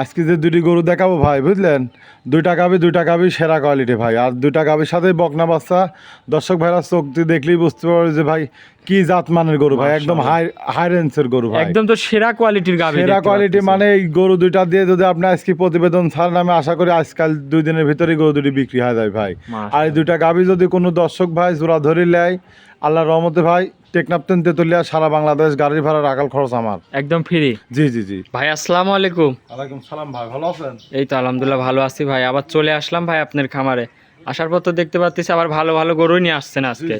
আজকে যে দুটি গরু দেখাবো ভাই বুঝলেন? দুইটা গাবি দুইটা গাবি সেরা কোয়ালিটি ভাই। আর দুইটা গাবির সাথে বকনা বাচ্চা দর্শক ভাইরা চোখ দিয়ে দেখলেই বুঝতে পারবে যে ভাই কি জাত মানের গরু ভাই একদম হাই হাই রেঞ্জের গরু ভাই। একদম তো সেরা কোয়ালিটির গাবি সেরা কোয়ালিটি মানে এই গরু দুইটা দিয়ে যদি আপনি আজকে প্রতিবেদন ছাড়েন আমি আশা করি আজকাল দুই দিনের ভিতরেই গরু দুটি বিক্রি হয়ে যায় ভাই। আর এই দুইটা গাবি যদি কোনো দর্শক ভাই জোড়া ধরে নেয় আল্লাহ রহমতে ভাই টেকনাপতেন তেতুলিয়া সারা বাংলাদেশ গাড়ি ভাড়া রাখাল খরচ আমার। একদম ফ্রি জি জি জি। ভাই আসসালামু আলাইকুম। ওয়ালাইকুম সালাম ভাই ভালো আছেন? এই তো আলহামদুলিল্লাহ ভালো আছি ভাই। আবার চলে আসলাম ভাই আপনার খামারে। আসার পর তো দেখতে পাচ্ছি আবার ভালো ভালো গরুই নিয়ে আসছেন আজকে।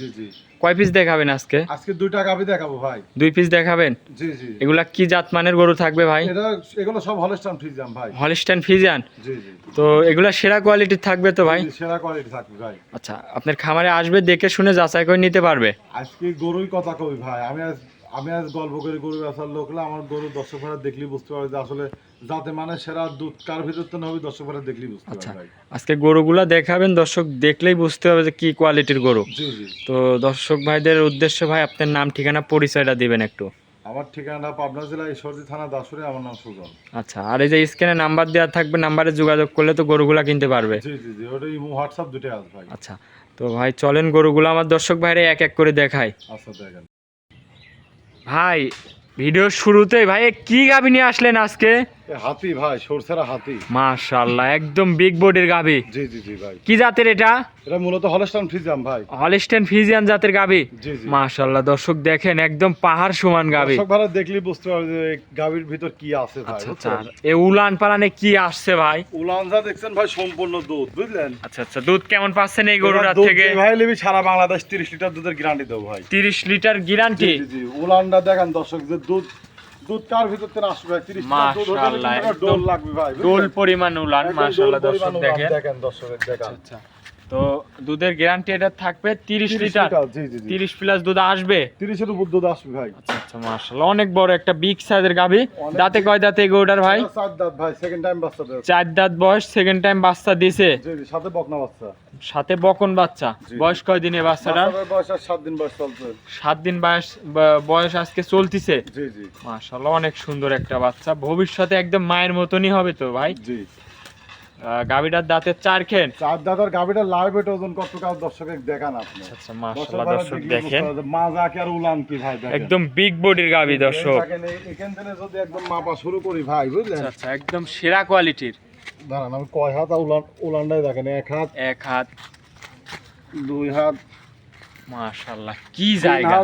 কয় পিস দেখাবেন আজকে? আজকে দুইটা গাবি দেখাবো ভাই। দুই পিস দেখাবেন? জি জি। এগুলা কি জাত মানের গরু থাকবে ভাই? এটা এগুলো সব হলস্টান ফ্রিজাম ভাই। হলিস্টান ফিজিয়ান জি জি। তো এগুলা সেরা কোয়ালিটির থাকবে তো ভাই? সেরা কোয়ালিটি থাকবে ভাই। আচ্ছা আপনার খামারে আসবে দেখে শুনে যাচাই করে নিতে পারবে? আজকে গরুই কথা কই ভাই। আমি আমি আজ গল্প করে গরু বেচার লোক হলে আমার গরু দর্শক ভাড়া দেখলেই বুঝতে পারবে যে আসলে যাতে মানে সেরা দুধ কার ভিতর তো হবে দর্শক ভাড়া দেখলেই বুঝতে আচ্ছা পারবে আজকে গরুগুলা দেখাবেন দর্শক দেখলেই বুঝতে হবে যে কি কোয়ালিটির গরু। জি জি। তো দর্শক ভাইদের উদ্দেশ্যে ভাই আপনার নাম ঠিকানা পরিচয়টা দিবেন একটু। আমার ঠিকানা পাবনা জেলা ঈশ্বরদী থানা দাসুরে আমার নাম সুজন। আচ্ছা আর এই যে স্ক্রিনে নাম্বার দেওয়া থাকবে নাম্বারে যোগাযোগ করলে তো গরুগুলা কিনতে পারবে। জি জি জি ওটা ইমো হোয়াটসঅ্যাপ দুটোই আছে ভাই। আচ্ছা তো ভাই চলেন গরুগুলো আমার দর্শক ভাইরে এক এক করে দেখাই। আচ্ছা দেখেন। ভাই ভিডিও শুরুতেই ভাই কি গাভি নিয়ে আসলেন আজকে? হাতি ভাই সরসেরা হাতি। মাশাআল্লাহ একদম বিগ বডির গাভি জি জি জি ভাই। কি জাতের এটা? এটা মূলত হলস্টান ফ্রিজাম ভাই। হলিস্টেন ফিজিয়ান জাতের জি মাশাআল্লাহ দর্শক দেখেন একদম পাহাড় সমান গাভি দর্শক ভাড়া দেখলেই বুঝতে পারবে যে গাভীর ভিতর কি আছে ভাই আচ্ছা আচ্ছা? এ উলান পালানে কি আসছে ভাই? উলানজা দেখছেন ভাই সম্পূর্ণ দুধ বুঝলেন? আচ্ছা আচ্ছা দুধ কেমন পাচ্ছেন এই এবার থেকে? ভাই লিবি সারা বাংলাদেশ তিরিশ লিটার দুধের গ্যারান্টি দেবো ভাই। তিরিশ লিটার গ্যারান্টি জি, জি, জি। উলানটা দেখেন দর্শক যে দুধ দুধ কার ভিতর থেকে আসবে ভাই? তিরিশ লিটার দুধ হলে মাশাআল্লাহ, কিন্তু একটা ডোল লাগবে ভাই ডোল পরিমাণ উলান মাশাআল্লাহ দর্শক দেখেন। দেখেন দর্শক দেখেন। আচ্ছা। তো দুধের গ্যারান্টি এটা থাকবে 30 লিটার। জি জি জি। তিরিশ প্লাস দুধ আসবে? তিরিশের উপর দুধ আসবে ভাই। আচ্ছা আচ্ছা মাশাআল্লাহ অনেক বড় একটা বিগ সাইজের অনেক দাঁতে কয় দাঁতে গরুটার ভাই? চার দাঁত ভাই সেকেন্ড টাইম বাচ্চা দেবে চার দাঁত বয়স সেকেন্ড টাইম বাচ্চা দিছে। জি সাথে বকনা বাচ্চা। সাথে বকন বাচ্চা। বয়স কয় দিনে বাচ্চাটা বয়স আর সাত দিন বয়স চলছে। সাত দিন বয়স বয়স আজকে চলতিছে। জি জি। মাশাআল্লাহ অনেক সুন্দর একটা বাচ্চা। ভবিষ্যতে একদম মায়ের মতনই হবে তো ভাই? জি। আহ, গাভীটার দাঁতের চার খেন। চার দাদার গাভিটা লাইভ এটা ওজন কত কাল দর্শকের দেখান আপনি। আচ্ছা মাশাআল্লাহ দর্শক দেখেন। মাজা কি আর উলান কি ভাই দেখেন। একদম বিগ বডির গাভী দর্শক। এখান থেকে যদি একদম মাপা শুরু করি ভাই বুঝলেন? আচ্ছা আচ্ছা একদম সেরা কোয়ালিটির দাঁড়ান আমি কয় হাত উলান উলানটাই দেখেন এক হাত এক হাত। দুই হাত। মাশাআল্লাহ কি জায়গা।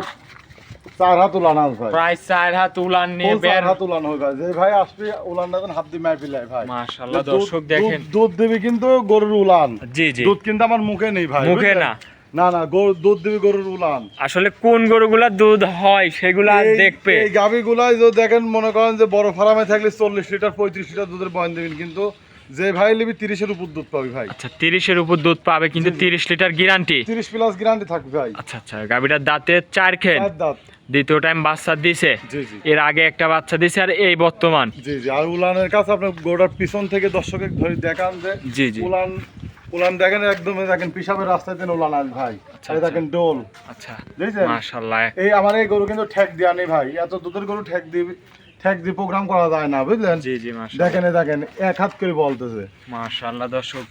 চার হাত উলান আছে ভাই। প্রায় চার হাত উলান নিয়ে বের হাত উলান ভাই। যে ভাই আসবে উলানটা হাত দিয়ে মার ভাই। মাশাআল্লাহ দর্শক দেখেন। দুধ- দিবি কিন্তু গরুর উলান। জি জি। দুধ কিন্তু আমার মুখে নেই ভাই মুখে না। না না গরু- দুধ দিবি গরুর উলান। আসলে কোন গরুগুলা দুধ হয় সেগুলা দেখবে। এই গাভিগুলাই যদি দেখেন মনে করেন যে বড় ফার্মে থাকলে চল্লিশ লিটার পঁয়ত্রিশ লিটার দুধের বয়ন দেবেন। কিন্তু যে ভাই নিবি তিরিশের উপর দুধ পাবি ভাই। আচ্ছা তিরিশের উপর দুধ পাবে কিন্তু। তিরিশ লিটার গ্যারান্টি তিরিশ প্লাস গ্যারান্টি থাকবে ভাই। আচ্ছা আচ্ছা গাভীটার দাঁতে চার খেন দাঁত। দ্বিতীয় টাইম বাচ্চা দিছে। এর আগে একটা বাচ্চা দিছে আর এই বর্তমান। জি জি। আর উলানের কাছে আপনার গোড়ার পিছন থেকে দর্শকের ধরে দেখান যে জি জি। উলান উলান দেখেন একদম দেখেন পিসাবের রাস্তায় দেন উলান আস ভাই। আচ্ছা, এই দেখেন ডোল। আচ্ছা। বুঝছেন? মাশাআল্লাহ। এই আমার এই গরু কিন্তু ঠেক দেওয়া নেই ভাই। এত দুধের গরু ঠেক দিয়ে ঠেক প্রোগ্রাম করা যায় না বুঝলেন? জি জি দেখেন দেখেন এক হাত করে বলতেছে। মাশাআল্লাহ দর্শক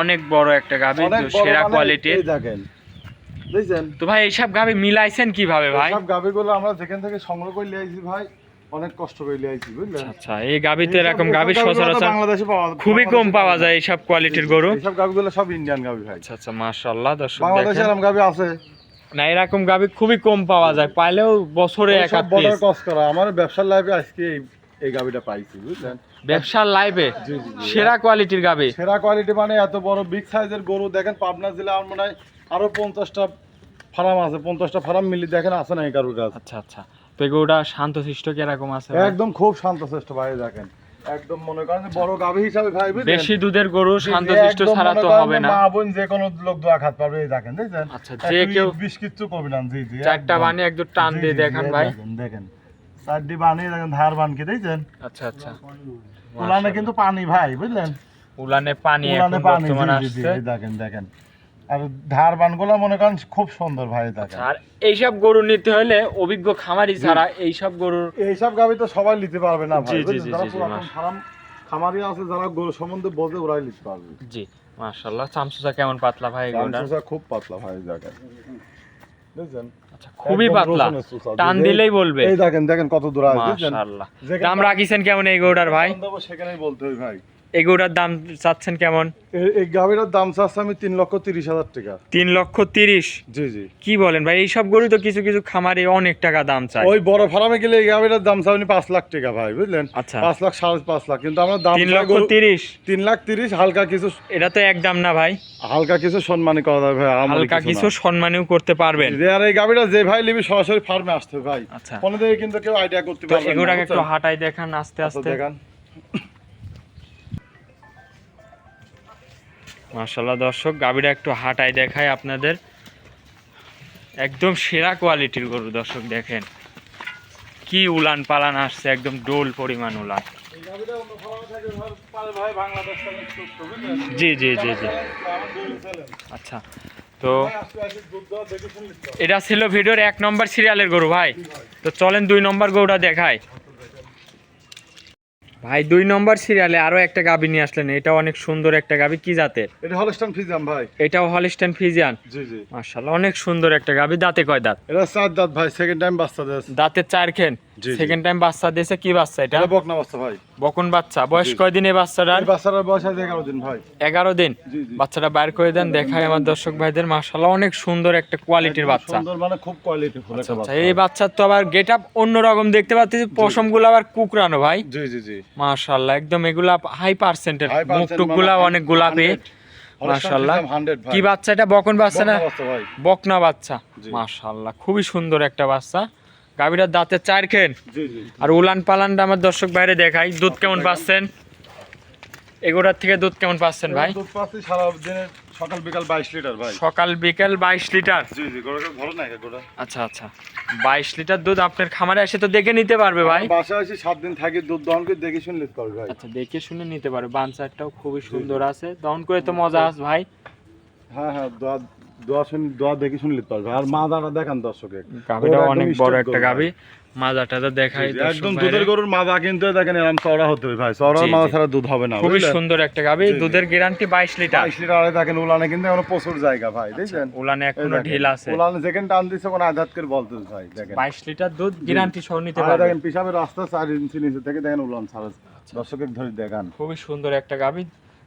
অনেক বড় একটা গাভী সেরা মানে কোয়ালিটির দেখেন বুঝছেন? তো ভাই এইসব গাভী মিলাইছেন কীভাবে ভাই? সব গাভিগুলো আমরা যেখান থেকে সংগ্রহ করে নিয়ে আইছি ভাই অনেক কষ্ট করে নিয়ে আইছি বুঝলেন? আচ্ছা এই গাভীতে এরকম গাভী সচরাচর বাংলাদেশে পাওয়া খুবই কম পাওয়া যায় এইসব কোয়ালিটির গরু। এইসব গাভিগুলো সব ইন্ডিয়ান গাভি ভাই। আচ্ছা আচ্ছা মাশাআল্লাহ দর্শক বাংলাদেশে দেখেন। এরকম গাভি আছে। না এরকম গাভী খুবই কম পাওয়া যায় পাইলেও বছরে এক করা আমার ব্যবসার লাইফে আজকে এই গাভিটা পাইছি বুঝলেন? ব্যবসার জি। সেরা কোয়ালিটির গাভী। সেরা কোয়ালিটি মানে এত বড় বিগ সাইজের গরু দেখেন পাবনা জেলা আমার মনে হয় আরও পঞ্চাশটা ফার্ম আছে পঞ্চাশটা ফার্ম মিলি দেখেন আছে না এই কারুর কাছে। আচ্ছা আচ্ছা। তো গরুটা শান্তশিষ্ট কীরকম আছে একদম খুব শান্তশিষ্ট ভাই দেখেন। একদম মনে করেন যে বড় গাভি হিসাবে ভাই বেশি দুধের গরু শান্তশিষ্ট ছাড়া তো হবে না। মা বোন যে কোনো লোক দোয়া খাত পারবে এই দেখেন দেখছেন? আচ্ছা যে কেউ কিচ্ছু করবে না জি জি চারটা বানি একটু টান দিয়ে দেখান ভাই। দেখেন দেখেন। চারটি বানিয়ে দেখেন ধার বানকে দেখছেন? আচ্ছা আচ্ছা। উলানে কিন্তু পানি ভাই বুঝলেন? উলানে পানি এখন বর্তমানে আসছে। দেখেন দেখেন। আর ধার বানগুলো মনে করেন খুব সুন্দর ভাই দেখেন। আর এইসব গরু নিতে হলে অভিজ্ঞ খামারি ছাড়া এইসব গরুর এইসব তো সবাই নিতে পারবে না ভাই যারা পুরাতন ফার্ম খামারি আছে যারা গরু সম্বন্ধে বোঝে ওরাই লিখতে পারবে। জি মাশাআল্লাহ। কেমন পাতলা ভাই চামচুসা খুব পাতলা ভাই জায়গায় বুঝছেন আচ্ছা খুবই পাতলা। টান দিলেই বলবে। এই দেখেন দেখেন কত দূর আছে মাশাআল্লাহ। দাম রাখিছেন কেমন এই গরুটার ভাই? সেখানেই বলতে হবে ভাই। এই গরুটার দাম চাচ্ছেন কেমন? এই- গাভীটার দাম চাচ্ছে আমি তিন লক্ষ তিরিশ হাজার টাকা। তিন লক্ষ তিরিশ? জি জি। কি বলেন ভাই এইসব গরু তো কিছু কিছু খামারে অনেক টাকা দাম চায়। ওই বড় ফার্মে গেলে এই গাভীটার দাম চাই পাঁচ লাখ টাকা ভাই বুঝলেন? আচ্ছা। পাঁচ লাখ সাড়ে পাঁচ লাখ। কিন্তু আমরা দাম তিন লক্ষ তিরিশ? তিন লাখ তিরিশ হালকা কিছু এটা তো এক দাম না ভাই। হালকা কিছু সম্মানী করা যাবে ভাই হালকা কিছু সম্মানীয় করতে পারবেন। আর এই গাভীটা যে ভাই নিবি সরাসরি ফার্মে আসতে ভাই। আচ্ছা। কোনো দিকে কিন্তু কেউ আইডিয়া করতে পারবে না এগুলাকে একটু হাঁটাই দেখান আস্তে আচ্ছা, আস্তে। দেখান। মাশাল্লাহ দর্শক গাবিটা একটু হাঁটাই দেখায় আপনাদের। একদম সেরা কোয়ালিটির গরু দর্শক দেখেন। কি উলান পালান আসছে একদম ডোল পরিমাণ উলান? জি জি জি জি। আচ্ছা তো? এটা ছিল ভিডিওর এক নম্বর সিরিয়ালের গরু ভাই। তো চলেন দুই নম্বর গরুটা দেখায় ভাই দুই নম্বর সিরিয়ালে আরও একটা গাবি নিয়ে আসলেন। এটা অনেক সুন্দর একটা গাবি। কি জাতের? এটা হলস্টন ফিজিয়ান ভাই। এটাও হলস্টন ফিজিয়ান জি জি। মাশাআল্লাহ অনেক সুন্দর একটা গাবি। দাঁতে কয় দাঁত? এটা চার দাঁত ভাই সেকেন্ড টাইম বাচ্চা দিয়েছে। দাঁতে চার খেন। সেকেন্ড টাইম বাচ্চা দিয়েছে কি বাচ্চা এটা? এটা বকনা বাচ্চা ভাই। বকন বাচ্চা বয়স। কয়দিন এই বাচ্চাটার? এই বাচ্চাটার বয়স আছে এগারো দিন ভাই। এগারো দিন? বাচ্চাটা বাইর করে দেন দেখায় আমার দর্শক ভাইদের মাশাল্লাহ অনেক সুন্দর একটা কোয়ালিটির বাচ্চা। সুন্দর মানে খুব কোয়ালিটি ফুল আচ্ছা আচ্ছা এই বাচ্চার তো আবার গেট আপ অন্যরকম দেখতে পাচ্ছি পশমগুলো আবার কুকরানো ভাই। জি জি জি। মাশাল্লাহ একদম এগুলা হাই পার্সেন্টের মুখ percent টুক মানে গুলা অনেক গোলাপি। মাশাল্লাহ 100 ভাই। কি বাচ্চা এটা? বকন বাচ্চা না? বকনা বাচ্চা মাশাল্লাহ খুবই সুন্দর একটা বাচ্চা। গাভীটার দাঁতের চার খেন। আর উলান পালানটা আমার দর্শক বাইরে দেখাই দুধ কেমন পাচ্ছেন? এগুলার থেকে দুধ কেমন পাচ্ছেন ভাই? দুধ পাচ্ছি সারা দিনে সকাল বিকাল বাইশ লিটার ভাই। সকাল বিকেল বাইশ লিটার? জি জি গরুটা ভালো না গরুটা আচ্ছা আচ্ছা। বাইশ লিটার দুধ আপনার খামারে এসে তো দেখে নিতে পারবে ভাই। বাসায় এসে সাত দিন থাকি দুধ দহন করে দেখে শুনলে পারবে ভাই। আচ্ছা দেখে শুনে নিতে পারবে। বানসারটাও খুবই সুন্দর আছে। দহন করে তো মজা আছে ভাই। হ্যাঁ হ্যাঁ দোয়া শুন দোয়া দেখে শুনলে পারবে আর মা দেখান দর্শকে গাভিটা অনেক বড় একটা গাভি। মাজাটা তো দেখাই একদম দুধের গরুর মাজা কিন্তু দেখেন এরকম চওড়া হতে হবে ভাই। চওড়া জি। ছাড়া দুধ হবে না খুবই সুন্দর একটা জি। দুধের গ্যারান্টি বাইশ লিটার। বাইশ লিটার দেখেন উলানে কিন্তু এখনও প্রচুর জায়গা ভাই দেখছেন? উলানে এই এখনও দেখেন, ঢিল আছে। উলানে যেখানে টান দিচ্ছে কোনো আঘাত করে বলতে ভাই দেখেন। বাইশ লিটার দুধ গ্যারান্টি সহ নিতে পারবে। দেখেন পিসাবের রাস্তা চার ইঞ্চি নিচে থেকে দেখেন উলান ছাড়া দর্শকের ধরে দেখান। খুবই সুন্দর একটা গাভি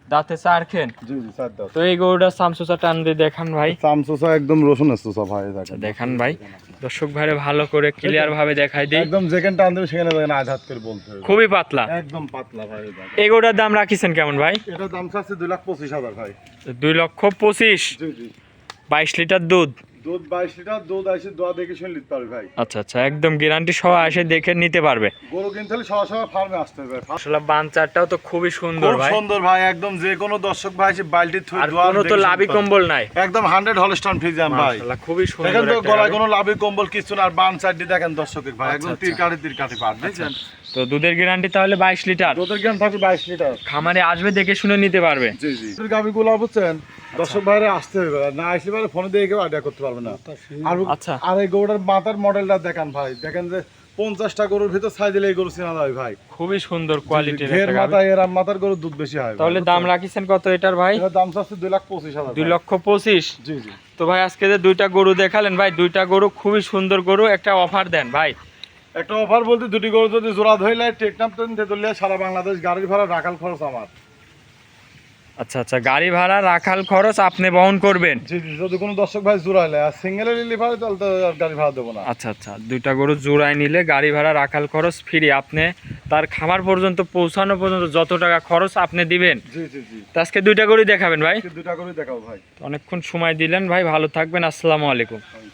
দাঁতে চার খেন? জি জি চার দাও। তো এই গরুটা সামসুসা টান দিয়ে দেখান ভাই। চামচোসা একদম রসুন চোষা ভাই দেখান। ভাই। দর্শক ভাইরে ভালো করে ক্লিয়ার ভাবে দেখাই দিই। একদম যেখানে টান দেবে সেখানে দেখেন আঘাত করে বলতে হবে। খুবই পাতলা। একদম পাতলা ভাই এই গরুটার দাম রাখিছেন কেমন ভাই? এটার দাম আছে দুই লাখ পঁচিশ হাজার ভাই। দুই লক্ষ পঁচিশ। জি জি। বাইশ লিটার দুধ। দুধ বাইশ লিটার দুধ আসে দোয়া দেখে শুনে নিতে পারবে ভাই। আচ্ছা আচ্ছা একদম গ্যারান্টি সহ এসে দেখে নিতে পারবে। গরু কিনতে হলে সরাসরি ফার্মে আসতে হবে আসলে বাঞ্চারটাও তো খুবই সুন্দর ভাই। সুন্দর ভাই একদম যে কোনো দর্শক ভাই এসে বালতি থুই দোয়া কোনো তো লাভি কম্বল নাই। একদম হান্ড্রেড হলস্টান ফ্রিজাম ভাই। মাশাআল্লাহ, খুবই সুন্দর দেখেন তো গলায় কোনো লাভি কম্বল কিছু না আর বান সাইড দেখেন দর্শকের ভাই একদম আচ্ছা, তীর কাটি তীর কাটি পাট দেখছেন তো দুধের গ্যারান্টি তাহলে বাইশ লিটার। দুধের জ্ঞান থাকবে বাইশ লিটার। খামারে আসবে দেখে শুনে নিতে পারবে। জি জি। বুঝছেন দর্শক ভাইরে আসতে হবে। না আসলে পারে ফোনে দিয়ে কেউ আইডিয়া করতে পারবে না। আর আচ্ছা। আর এই গরুটার মাথার মডেলটা দেখান ভাই। দেখেন যে পঞ্চাশটা গরুর ভিতর ছাই দিলে এই গরু চেনা যায় ভাই। খুবই সুন্দর কোয়ালিটির একটা মাথা এর মাথার গরুর দুধ বেশি হয় তাহলে দাম রাখিছেন কত এটার ভাই? দাম চাচ্ছে দুই লাখ পঁচিশ হাজার দুই। লক্ষ পঁচিশ। জি জি। তো ভাই আজকে যে দুইটা গরু দেখালেন ভাই দুইটা গরু খুবই সুন্দর গরু একটা অফার দেন ভাই। একটা অফার বলতে দুটি গরু যদি জোড়া ধরলে টেকনাপ তেতুলিয়া সারা বাংলাদেশ গাড়ি ভাড়া রাখাল খরচ আমার। আচ্ছা আচ্ছা গাড়ি ভাড়া রাখাল খরচ আপনি বহন করবেন? জি জি যদি কোনো দর্শক ভাই জোড়া হলে আর সিঙ্গেলের লিভারে তাহলে তো আর গাড়ি ভাড়া দেবো না। আচ্ছা আচ্ছা দুইটা গরু জোড়ায় নিলে গাড়ি ভাড়া রাখাল খরচ ফ্রি। আপনি তার খামার পর্যন্ত পৌঁছানো পর্যন্ত যত টাকা খরচ আপনি দিবেন। জি জি জি। তো আজকে দুইটা গরুই দেখাবেন ভাই? দুটা করে দেখাও ভাই। অনেকক্ষণ সময় দিলেন ভাই ভালো থাকবেন আসসালামু আলাইকুম। ইনশাল্লাহ